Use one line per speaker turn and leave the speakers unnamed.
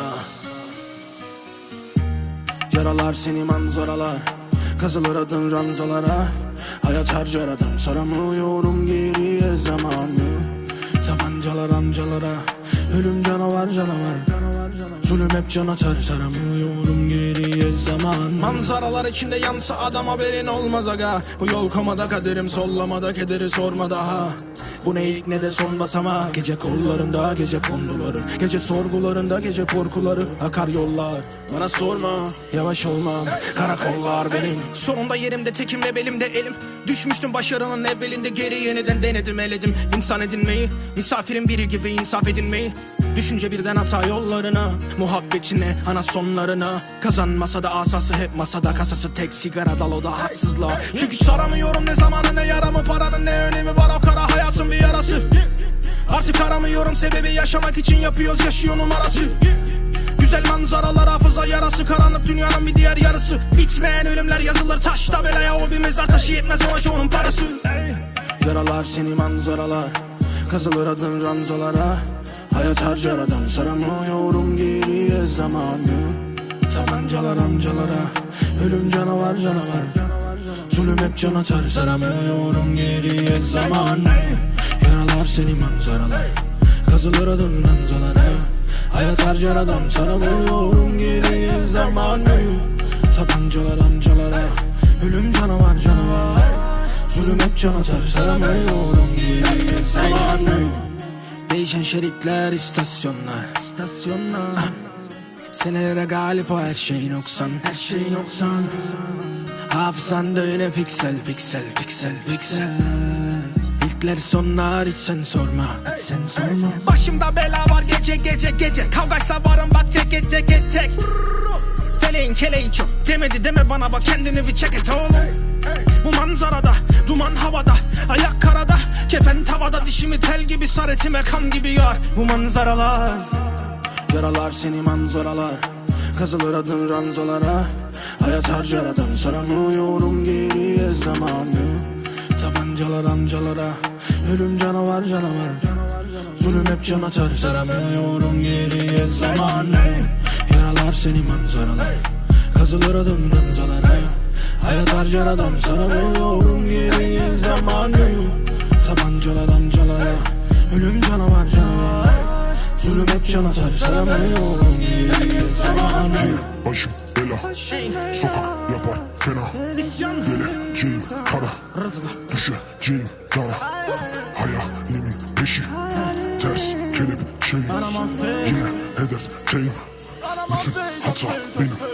Ah. Yaralar seni manzaralar Kazılır adın ranzalara. Hayat harcar adam saramıyorum geriye zamanı. Tabancalar amcalara Ölüm canavar canavar. Zulüm hep can atar saramıyorum geriye zaman. Manzaralar içinde yansa adam haberin olmaz aga. Bu yol komada kaderim sollamada kederi sorma daha bu ne ilk ne de son basama. Gece kollarında gece konduları Gece sorgularında gece korkuları. Akar yollar. Bana sorma Yavaş olmam karakollar benim. Sonunda yerimde tekimle belimde elim. Düşmüştüm başarının evvelinde. Geri yeniden denedim eledim. İnsan edinmeyi misafirin biri gibi insaf edinmeyi. Düşünce birden hata yollarına Muhabbetine ana sonlarına. Kazanmasa da asası hep masada Kasası. Tek sigara dal o da haksızlığa. Çünkü saramıyorum ne zamanı ne yaramı Paranın ne önemi var Artık sebebi yaşamak için yapıyoruz. Yaşıyor numarası. Güzel manzaralar hafıza yarası. Karanlık dünyanın bir diğer yarısı. Bitmeyen ölümler yazılır. Taşta belaya O bir mezar taşı yetmez. Ona çoğunun parası. Yaralar seni manzaralar. Kazılır adın ranzalara. Hayat harcar adam. Saramıyorum geriye zamanı. Tabancalar amcalara. Ölüm canavar canavar. Zulüm hep can atar. Saramıyorum geriye zamanı Yaralar seni manzaralar Kazılır adın ranzalara Hayat harcar adam Saramıyorum geriye zamanı. Tabancalar amcalara Ölüm canavar canavar. Zulüm hep can atar Saramıyorum geriye zamanı. Değişen şeritler istasyonlar. İstasyonlar. Senelere galip o her şey noksan. Her şey noksan. Hafızanda yine piksel piksel piksel piksel İlkler sonlar hiç sen sorma. Hiç sen sorma. Başımda bela var gece gece gece. Kavgaysa varım bak tek tek tek Feleğin keleği çok. Demedi deme bana bak kendini bir çek et oğlum. Bu manzarada duman havada Ayak karada kefen tavada Dişimi tel gibi sar etime kan gibi yar. Bu manzaralar Yaralar seni manzaralar. Kazılır adın ranzalara Hayat harcar adam Saramıyorum geriye zamanı. Tabancalar amcalara Ölüm canavar canavar. Zulüm hep can atar. Saramıyorum geriye zamanı Yaralar seni manzaralar. Kazılır adın ranzalara Hayat harcar adam. Saramıyorum geriye zamanı Tabancalar amcalara. Ölüm canavar canavar Zulüm hep can atar. Saramıyorum geriye zamanı
Başım bela. Sokak yapar fena. Geleceğim kara. Düşeceğim dara Hayalimin peşi. Ters kelepçeyim Yine hedef şeyim Bütün hata benim